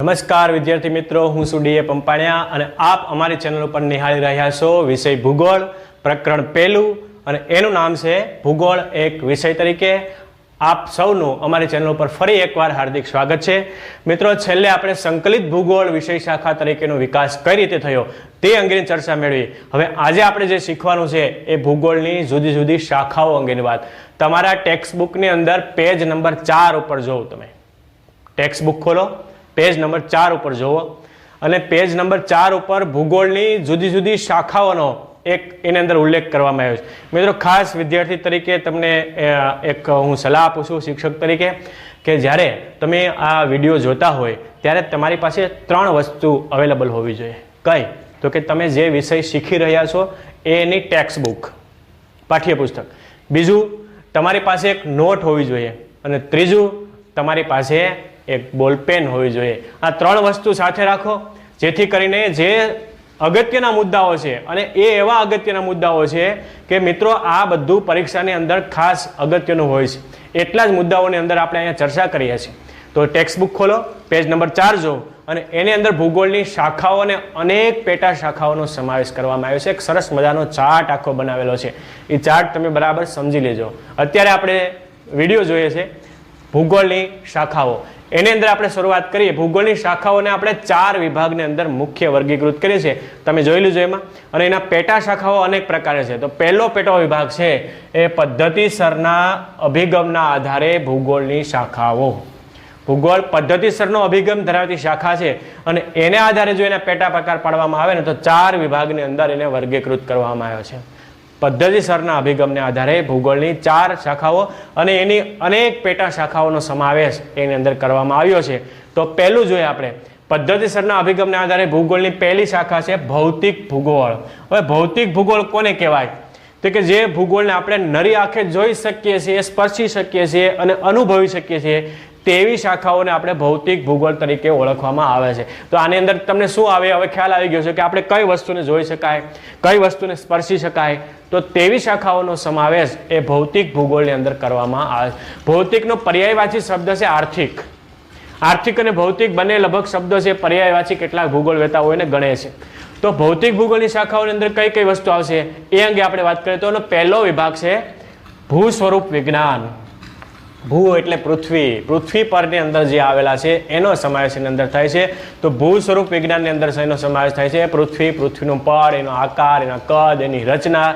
નમસ્કાર, વિદ્યાર્થી મિત્રો. હું છું ડીએ પંપાણિયા અને આપ અમારી ચેનલ ઉપર નિહાળી રહ્યા છો વિષય ભૂગોળ, પ્રકરણ પહેલું અને એનું નામ છે ભૂગોળ એક વિષય તરીકે. આપ સૌનું અમારી ચેનલ ઉપર ફરી એકવાર હાર્દિક સ્વાગત છે. મિત્રો, છેલ્લે આપણે સંકલિત ભૂગોળ વિષય શાખા તરીકેનો વિકાસ કઈ રીતે થયો તે અંગેની ચર્ચા મેળવી. હવે આજે આપણે જે શીખવાનું છે એ ભૂગોળની જુદી જુદી શાખાઓ અંગેની વાત. તમારા ટેક્સ્ટ બુકની અંદર પેજ નંબર ચાર ઉપર જોઉં તમે. ટેક્સ્ટ બુક ખોલો. પેજ નંબર ચાર ઉપર જુઓ. અને પેજ નંબર ચાર ઉપર ભૂગોળની જુદી જુદી શાખાઓનો એક એની અંદર ઉલ્લેખ કરવામાં આવ્યો છે. મિત્રો, ખાસ વિદ્યાર્થી તરીકે તમને એક હું સલાહ આપું છું શિક્ષક તરીકે, કે જ્યારે તમે આ વીડિયો જોતા હોય, ત્યારે તમારી પાસે ત્રણ વસ્તુ અવેલેબલ હોવી જોઈએ. કઈ? તો કે તમે જે વિષય શીખી રહ્યા છો, એની ટેક્સ્ટ બુક પાઠ્યપુસ્તક. બીજું, તમારી પાસે એક નોટ હોવી જોઈએ. અને ત્રીજું, તમારી પાસે એક બોલપેન હોવી જોઈએ. આ ત્રણ વસ્તુ સાથે રાખો, જેથી કરીને જે અગત્યના મુદ્દાઓ છે અને એ એવા અગત્યના મુદ્દાઓ છે કે મિત્રો, આ બધું પરીક્ષાની અંદર ખાસ અગત્યનું હોય છે. એટલા જ મુદ્દાઓની અંદર આપણે અહીંયા ચર્ચા કરીએ છીએ. તો ટેક્સ્ટ બુક ખોલો, પેજ નંબર ચાર જો અને એની અંદર ભૂગોળની શાખાઓ અને અનેક પેટા શાખાઓનો સમાવેશ કરવામાં આવ્યો છે. એક સરસ મજાનો ચાર્ટ આખો બનાવેલો છે. એ ચાર્ટ તમે બરાબર સમજી લેજો. અત્યારે આપણે વીડિયો જોઈએ છે ભૂગોળની શાખાઓ. એની અંદર આપણે શરૂઆત કરીએ. ભૂગોળની શાખાઓને આપણે ચાર વિભાગની અંદર મુખ્ય વર્ગીકૃત કરીએ છીએ. તમે જોઈ લીધું એમાં. અને એના પેટા શાખાઓ અનેક પ્રકારે છે. તો પહેલો પેટો વિભાગ છે એ પદ્ધતિસરના અભિગમના આધારે ભૂગોળની શાખાઓ. ભૂગોળ પદ્ધતિસરનો અભિગમ ધરાવતી શાખા છે. અને એને આધારે જો એના પેટા પ્રકાર પાડવામાં આવે ને તો ચાર વિભાગની અંદર એને વર્ગીકૃત કરવામાં આવ્યો છે. પદ્ધતિસરના અભિગમને આધારે ભૂગોળની ચાર શાખાઓ અને એની અનેક પેટા શાખાઓનો સમાવેશ એની અંદર કરવામાં આવ્યો છે. તો પહેલું જોઈએ આપણે. પદ્ધતિસરના અભિગમને આધારે ભૂગોળની પહેલી શાખા છે ભૌતિક ભૂગોળ. હવે ભૌતિક ભૂગોળ કોને કહેવાય? તો કે જે ભૂગોળને આપણે નરી આંખે જોઈ શકીએ છીએ, સ્પર્શી શકીએ છીએ અને અનુભવી શકીએ છીએ તેવી શાખાઓને આપણે ભૌતિક ભૂગોળ તરીકે ઓળખવામાં આવે છે. તો આની અંદર તમને શું આવે? હવે ખ્યાલ આવી ગયો છે કે આપણે કઈ વસ્તુને જોઈ શકાય, કઈ વસ્તુને સ્પર્શી શકાય? તો તેવી શાખાઓનો સમાવેશ એ ભૌતિક ભૂગોળની અંદર કરવામાં આવે ભૌતિકનો પર્યાયવાચી શબ્દ છે આર્થિક. આર્થિક અને ભૌતિક બંને લગભગ શબ્દો છે, પર્યાયવાચી કેટલાક ભૂગોળ વેતાઓને ગણે છે. તો ભૌતિક ભૂગોળની શાખાઓની અંદર કઈ કઈ વસ્તુ આવશે? એ અંગે આપણે વાત કરીએ તો એનો પહેલો વિભાગ છે ભૂ સ્વરૂપ વિજ્ઞાન. ભૂ એટલે પૃથ્વી. પૃથ્વી પરની અંદર જે આવેલા છે, એનો સમાવેશ એની અંદર થાય છે. તો ભૂ સ્વરૂપ વિજ્ઞાનની અંદર એનો સમાવેશ થાય છે. પૃથ્વી, પૃથ્વીનું પડ, એનો આકાર, એના કદ, એની રચના,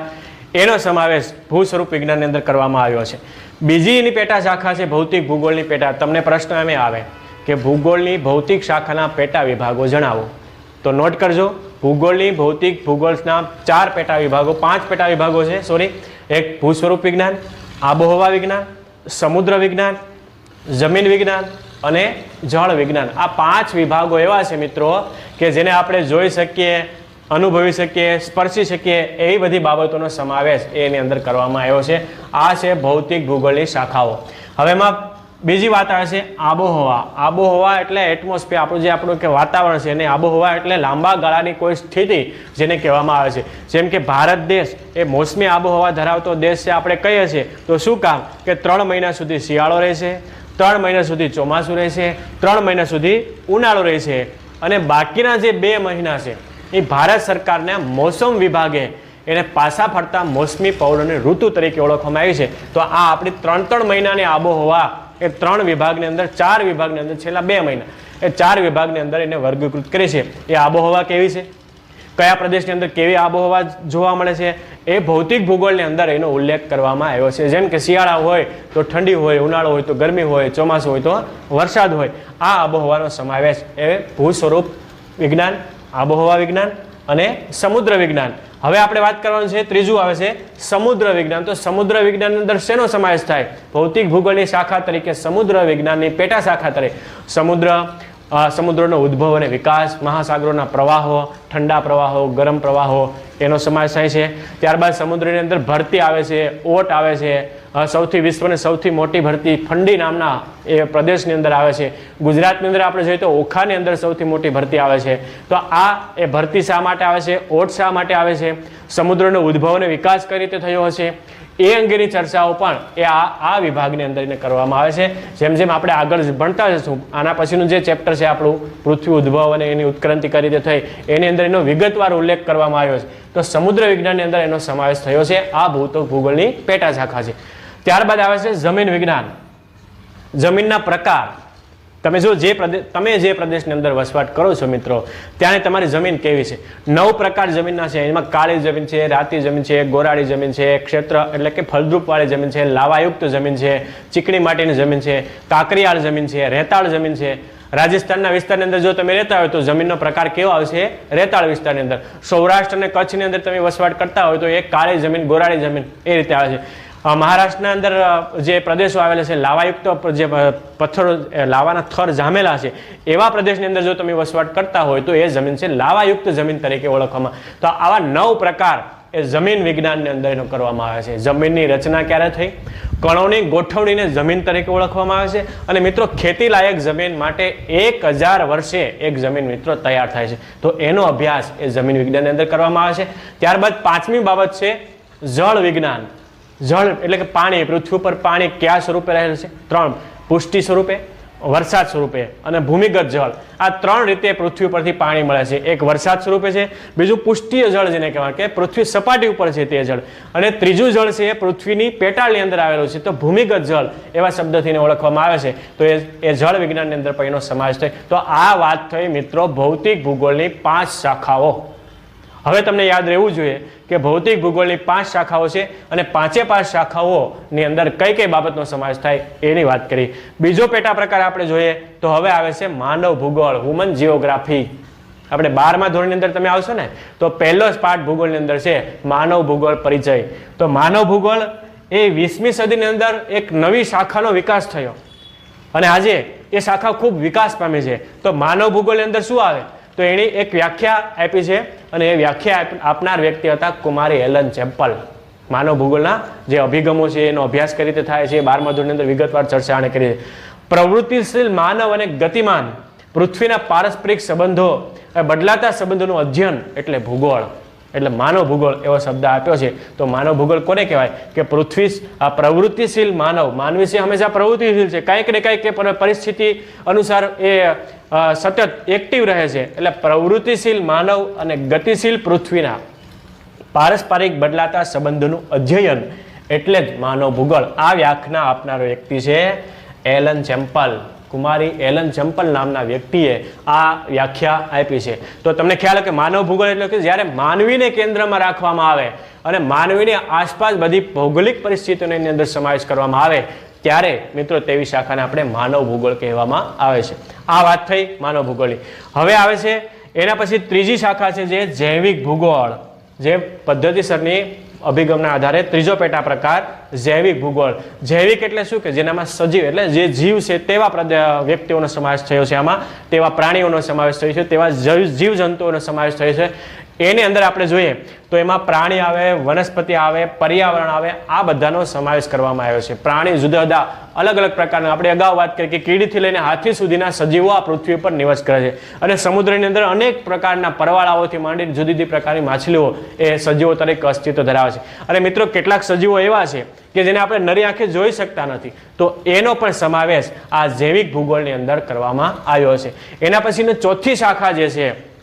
એનો સમાવેશ ભૂ સ્વરૂપ વિજ્ઞાનની અંદર કરવામાં આવ્યો છે. બીજી એની પેટા શાખા છે ભૌતિક ભૂગોળની પેટા. તમને પ્રશ્ન એમ આવે કે ભૂગોળની ભૌતિક શાખાના પેટા વિભાગો જણાવો. તો નોટ કરજો, ભૂગોળની ભૌતિક ભૂગોળના ચાર પેટા વિભાગો, પાંચ પેટા વિભાગો છે સોરી એક ભૂ સ્વરૂપ વિજ્ઞાન, આબોહવા વિજ્ઞાન સમુદ્ર વિજ્ઞાન જમીન વિજ્ઞાન અને જળ વિજ્ઞાન આ પાંચ વિભાગો એવા છે મિત્રો કે જેને આપણે જોઈ શકીએ, અનુભવી શકીએ, સ્પર્શી શકીએ એવી બધી બાબતોનો સમાવેશ એની અંદર કરવામાં આવ્યો છે. આ છે ભૌતિક ભૂગોળની શાખાઓ. હવે એમાં બીજી વાત આવે છે આબોહવા. આબોહવા એટલે એટમોસ્ફિયર આપણું જે આપણું કે વાતાવરણ છે એને આબોહવા એટલે લાંબા ગાળાની કોઈ સ્થિતિ જેને કહેવામાં આવે છે. જેમ કે ભારત દેશ એ મોસમી આબોહવા ધરાવતો દેશ છે આપણે કહીએ છીએ. તો શું કામ? કે ત્રણ મહિના સુધી શિયાળો રહેશે, ત્રણ મહિના સુધી ચોમાસું રહેશે, ત્રણ મહિના સુધી ઉનાળો રહેશે. અને બાકીના જે બે મહિના છે એ ભારત સરકારના મોસમ વિભાગે એને પાછા ફરતા મોસમી પવનોની ઋતુ તરીકે ઓળખવામાં આવી છે. તો આ આપણી ત્રણ ત્રણ મહિનાની આબોહવા એ ત્રણ વિભાગની અંદર, ચાર વિભાગની અંદર છેલ્લા બે મહિના. એ ચાર વિભાગની અંદર એને વર્ગીકૃત કરી છે. એ આબોહવા કેવી છે? કયા પ્રદેશની અંદર કેવી આબોહવા જોવા મળે છે? એ ભૌતિક ભૂગોળની અંદર એનો ઉલ્લેખ કરવામાં આવ્યો છે. જેમ કે શિયાળા હોય તો ઠંડી હોય, ઉનાળો હોય તો ગરમી હોય, ચોમાસું હોય તો વરસાદ હોય. આ આબોહવાનો સમાવેશ એ ભૂ સ્વરૂપ વિજ્ઞાન, આબોહવા વિજ્ઞાન અને સમુદ્ર વિજ્ઞાન. હવે આપણે વાત કરવાનું છે, ત્રીજું આવે છે, સમુદ્ર વિજ્ઞાન. તો સમુદ્ર વિજ્ઞાનની અંદર શેનો સમાવેશ થાય? ભૌતિક ભૂગોળની શાખા તરીકે સમુદ્ર વિજ્ઞાનની પેટા શાખા તરીકે. સમુદ્ર સમુદ્રનો ઉદ્ભવ અને વિકાસ, મહાસાગરોના પ્રવાહો, ઠંડા પ્રવાહો, ગરમ પ્રવાહો, એનો સમાવેશ થાય છે. ત્યારબાદ સમુદ્રની અંદર ભરતી આવે છે, ઓટ આવે છે. સૌથી વિશ્વની સૌથી મોટી ભરતી ફંડી નામના એ પ્રદેશની અંદર આવે છે. ગુજરાતની અંદર આપણે જોઈએ તો ઓખાની અંદર સૌથી મોટી ભરતી આવે છે. તો આ એ ભરતી શા માટે આવે છે? ઓટ શા માટે આવે છે? સમુદ્રનો ઉદ્ભવ અને વિકાસ કઈ રીતે થયો હશે? એ અંગેની ચર્ચાઓ પણ એ આ આ વિભાગની અંદર એને કરવામાં આવે છે. જેમ જેમ આપણે આગળ ભણતા જશું, આના પછીનું જે ચેપ્ટર છે આપણું પૃથ્વી ઉદ્ભવ અને એની ઉત્ક્રાંતિ કઈ રીતે થઈ, એની અંદર એનો વિગતવાર ઉલ્લેખ કરવામાં આવ્યો છે. તો સમુદ્ર વિજ્ઞાનની અંદર એનો સમાવેશ થયો છે. આ ભૂતો ભૂગોળની પેટા શાખા છે. ત્યારબાદ આવે છે જમીન વિજ્ઞાન. જમીનના પ્રકાર તમે જો જે પ્રદેશ તમે જે પ્રદેશની અંદર વસવાટ કરો છો મિત્રો, ત્યાંની તમારી જમીન કેવી છે? નવ પ્રકાર જમીનના છે. એમાં કાળી જમીન છે, રાતી જમીન છે, ગોરાળી જમીન છે, ક્ષેત્ર એટલે કે ફળદ્રુપવાળી જમીન છે, લાવાયુક્ત જમીન છે, ચીકણી માટીની જમીન છે, કાંકરિયાળ જમીન છે, રેતાળ જમીન છે. રાજસ્થાનના વિસ્તારની અંદર જો તમે રહેતા હોય તો જમીનનો પ્રકાર કેવો આવશે? રેતાળ વિસ્તારની અંદર. સૌરાષ્ટ્ર અને કચ્છની અંદર તમે વસવાટ કરતા હોય તો એ કાળી જમીન, ગોરાળી જમીન એ રીતે આવે છે. મહારાષ્ટ્રના અંદર જે પ્રદેશો આવેલા છે, લાવાયુક્ત જે પથ્થરો લાવાના થર જામેલા છે, એવા પ્રદેશની અંદર જો તમે વસવાટ કરતા હોય તો એ જમીન છે લાવાયુક્ત જમીન તરીકે ઓળખવામાં તો આવા નવ પ્રકાર એ જમીન વિજ્ઞાનની અંદર કરવામાં આવે છે. જમીનની રચના ક્યારે થઈ? કણોની ગોઠવણીને જમીન તરીકે ઓળખવામાં આવે છે. અને મિત્રો ખેતી લાયક જમીન માટે એક હજાર વર્ષે એક જમીન મિત્રો તૈયાર થાય છે. તો એનો અભ્યાસ એ જમીન વિજ્ઞાનની અંદર કરવામાં આવે છે. ત્યારબાદ પાંચમી બાબત છે જળ વિજ્ઞાન. જળ એટલે કે પાણી, પૃથ્વી ઉપર પાણી કયા સ્વરૂપે રહેલું છે? ત્રણ. પુષ્ટિ સ્વરૂપે, વરસાદ સ્વરૂપે અને ભૂમિગત જળ. આ ત્રણ રીતે પૃથ્વી પરથી પાણી મળે છે. એક વરસાદ સ્વરૂપે છે, બીજું પુષ્ટિય જળ જેને કહેવાય કે પૃથ્વી સપાટી ઉપર છે તે જળ. અને ત્રીજું જળ છે એ પૃથ્વીની પેટાળની અંદર આવેલું છે. તો ભૂમિગત જળ એવા શબ્દથી ઓળખવામાં આવે છે. તો એ એ જળ વિજ્ઞાનની અંદર પણ એનો સમાવેશ થાય. તો આ વાત થઈ મિત્રો ભૌતિક ભૂગોળની પાંચ શાખાઓ. હવે તમને યાદ રહેવું જોઈએ કે ભૌતિક ભૂગોળની પાંચ શાખાઓ છે અને પાંચે પાંચ શાખાઓની અંદર કઈ કઈ બાબતનો સમાવેશ થાય એની વાત કરી. બીજો પેટા પ્રકાર આપણે જોઈએ તો હવે આવે છે માનવ ભૂગોળ હ્યુમન જીઓગ્રાફી આપણે બારમા ધોરણની અંદર તમે આવશો ને, તો પહેલો જ પાઠ ભૂગોળની અંદર છે માનવ ભૂગોળ પરિચય. તો માનવ ભૂગોળ એ વીસમી સદીની અંદર એક નવી શાખાનો વિકાસ થયો. અને આજે એ શાખા ખૂબ વિકાસ પામે છે. તો માનવ ભૂગોળની અંદર શું આવે? તો એની એક વ્યાખ્યા આપી છે અને એ વ્યાખ્યા આપનાર વ્યક્તિ હતા કુમારી એલન ચેમ્પલ. માનવ ભૂગોળના જે અભિગમો છે, એનો અભ્યાસ કઈ રીતે થાય છે બારમા ધોરણની અંદર વિગતવાર ચર્ચા કરી છે. પ્રવૃત્તિશીલ માનવ અને ગતિમાન પૃથ્વીના પારસ્પરિક સંબંધો બદલાતા સંબંધોનું અધ્યયન એટલે ભૂગોળ. એટલે માનવ ભૂગોળ એવો શબ્દ આપ્યો છે. તો માનવ ભૂગોળ કોને કહેવાય? કે પૃથ્વી આ પ્રવૃત્તિશીલ માનવ. માનવી છે હંમેશા પ્રવૃત્તિશીલ છે. કંઈક ને કંઈક પરિસ્થિતિ અનુસાર એ સતત એક્ટિવ રહે છે. એટલે પ્રવૃત્તિશીલ માનવ અને ગતિશીલ પૃથ્વીના પારસ્પરિક બદલાતા સંબંધોનું અધ્યયન એટલે જ માનવ ભૂગોળ આ વ્યાખ્યા આપનારો વ્યક્તિ છે એલન ચેમ્પલ. કુમારી એલન ચંપલ નામના વ્યક્તિએ આ વ્યાખ્યા આપી છે. તો તમને ખ્યાલ કે માનવ ભૂગોળ એટલે કે જ્યારે માનવીને કેન્દ્રમાં રાખવામાં આવે અને માનવીની આસપાસ બધી ભૌગોલિક પરિસ્થિતિઓની અંદર સમાવેશ કરવામાં આવે, ત્યારે મિત્રો તેવી શાખાને આપણે માનવ ભૂગોળ કહેવામાં આવે છે. આ વાત થઈ માનવ ભૂગોળની. હવે આવે છે, એના પછી ત્રીજી શાખા છે જે જૈવિક ભૂગોળ, જે પદ્ધતિસરની અભિગમના આધારે ત્રીજો પેટા પ્રકાર, જૈવિક ભૂગોળ. જૈવિક એટલે શું કે જેનામાં સજીવ એટલે જે જીવ છે તેવા વ્યક્તિઓનો સમાવેશ થયો છે આમાં, તેવા પ્રાણીઓનો સમાવેશ થયો છે, તેવા જીવ, જીવજંતુઓનો સમાવેશ થયો છે. એની અંદર આપણે જોઈએ તો એમાં પ્રાણી આવે, વનસ્પતિ આવે, પર્યાવરણ આવે, આ બધાનો સમાવેશ કરવામાં આવ્યો છે. પ્રાણી જુદા જુદા અલગ અલગ પ્રકારના. આપણે અગાઉ વાત કરી કે કીડીથી લઈને હાથી સુધીના સજીવો આ પૃથ્વી પર નિવાસ કરે છે. અને સમુદ્રની અંદર અનેક પ્રકારના પરવાળાઓથી માંડીને જુદી જુદી પ્રકારની માછલીઓ એ સજીવો તરીકે અસ્તિત્વ ધરાવે છે. અને મિત્રો, કેટલાક સજીવો એવા છે કે જેને આપણે નરી આંખે જોઈ શકતા નથી. તો એનો પણ સમાવેશ આ જૈવિક ભૂગોળની અંદર કરવામાં આવ્યો છે. એના પછીની ચોથી શાખા જે છે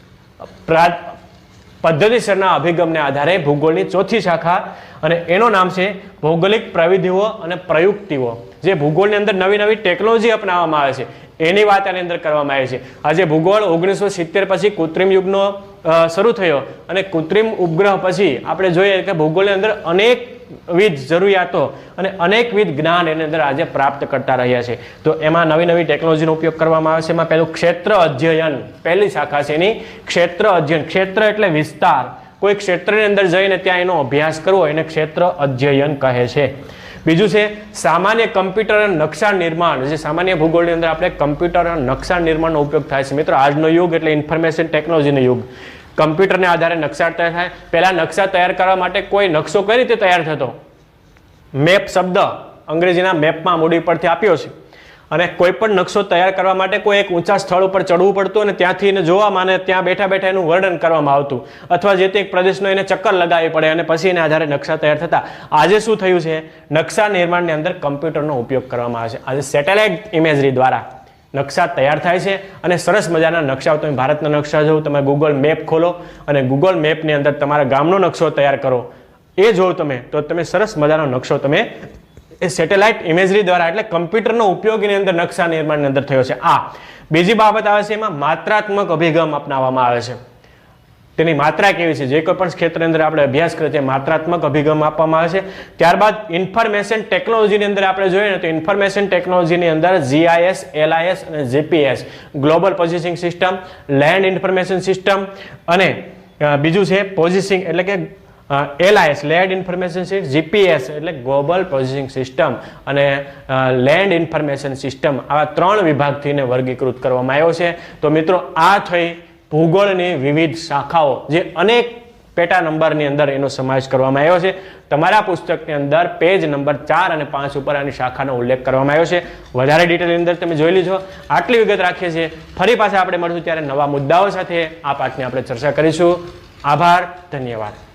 પદ્ધતિસરના અભિગમને આધારે ભૂગોળની ચોથી શાખા અને એનું નામ છે ભૌગોલિક પ્રવિધિઓ અને પ્રયુક્તિઓ, જે ભૂગોળની અંદર નવી નવી ટેકનોલોજી અપનાવવામાં આવે છે. એની વાત આની અંદર કરવામાં આવી છે. આજે ભૂગોળ ઓગણીસો સિત્તેર પછી કૃત્રિમ યુગનો શરૂ થયો અને કૃત્રિમ ઉપગ્રહ પછી આપણે જોઈએ કે ભૂગોળની અંદર અનેકવિધ જરૂરિયાતો અને અનેકવિધ જ્ઞાન એની અંદર આજે પ્રાપ્ત કરતા રહ્યા છે. તો એમાં નવી નવી ટેકનોલોજીનો ઉપયોગ કરવામાં આવે છે. એમાં પહેલું ક્ષેત્ર અધ્યયન, પહેલી શાખા છે એની. ક્ષેત્ર અધ્યયન. ક્ષેત્ર એટલે વિસ્તાર. કોઈ ક્ષેત્રની અંદર જઈને ત્યાં એનો અભ્યાસ કરવો એને ક્ષેત્ર અધ્યયન કહે છે. બીજું છે સામાન્ય કમ્પ્યુટર અને નકશા નિર્માણ. જે સામાન્ય ભૂગોળની અંદર આપણે કમ્પ્યુટર અને નકશા નિર્માણનો ઉપયોગ થાય છે. મિત્રો, આજનો યુગ એટલે ઇન્ફોર્મેશન ટેકનોલોજીનો યુગ. કમ્પ્યુટરને આધારે નકશા તૈયાર થાય. પહેલાં નકશા તૈયાર કરવા માટે કોઈ નકશો કઈ રીતે તૈયાર થતો? મેપ શબ્દ અંગ્રેજીના મેપમાં મૂડી પરથી આપ્યો છે. અને કોઈ પણ નકશો તૈયાર કરવા માટે કોઈ એક ઊંચા સ્થળ ઉપર ચડવું પડતું અને ત્યાંથી એને જોવામાં અને ત્યાં બેઠા બેઠા એનું વર્ણન કરવામાં આવતું. અથવા જે તે એક પ્રદેશનો એને ચક્કર લગાવી પડે અને પછી એને આધારે નકશા તૈયાર થતા. આજે શું થયું છે? નકશા નિર્માણની અંદર કમ્પ્યુટરનો ઉપયોગ કરવામાં આવે છે. આજે સેટેલાઇટ ઇમેજરી દ્વારા. નકશા તૈયાર થાય છે અને સરસ મજાના નકશાઓ તમે ભારતના નકશા જોવો, તમે ગૂગલ મેપ ખોલો અને ગૂગલ મેપની અંદર તમારા ગામનો નકશો તૈયાર કરો. એ જોવો તમે, તો તમે સરસ મજાનો નકશો તમે એ સેટેલાઇટ ઇમેજરી દ્વારા, એટલે કમ્પ્યુટરનો ઉપયોગની અંદર નકશા નિર્માણની અંદર થયો છે. આ બીજી બાબત આવે છે, એમાં માત્રાત્મક અભિગમ અપનાવવામાં આવે છે. તેની માત્રા કેવી છે? જે કોઈ પણ ક્ષેત્રની અંદર આપણે અભ્યાસ કરીએ છીએ માત્રાત્મક અભિગમ આપવામાં આવે છે. ત્યારબાદ ઇન્ફોર્મેશન ટેકનોલોજીની અંદર આપણે જોઈએ ને, તો ઇન્ફોર્મેશન ટેકનોલોજીની અંદર જીઆઈએસ, એલઆઈએસ અને GPS, global positioning system, land information system અને બીજું છે પોઝિશિંગ એટલે કે LIS, land information system, GPS એટલે ગ્લોબલ પોઝિશિંગ સિસ્ટમ અને લેન્ડ ઇન્ફોર્મેશન સિસ્ટમ. આવા ત્રણ વિભાગથીને વર્ગીકૃત કરવામાં આવ્યો છે. તો મિત્રો, આ થઈ ભૂગોળની વિવિધ શાખાઓ જે અનેક પેટા નંબરની અંદર એનો સમાવેશ કરવામાં આવ્યો છે. તમારા પુસ્તકની અંદર પેજ નંબર ચાર અને પાંચ ઉપર આની શાખાનો ઉલ્લેખ કરવામાં આવ્યો છે. વધારે ડિટેલની અંદર તમે જોઈ લીધો. આટલી વિગત રાખીએ છીએ. ફરી પાછા આપણે મળશું ત્યારે નવા મુદ્દાઓ સાથે. આ પાઠની આપણે ચર્ચા કરીશું. આભાર. ધન્યવાદ.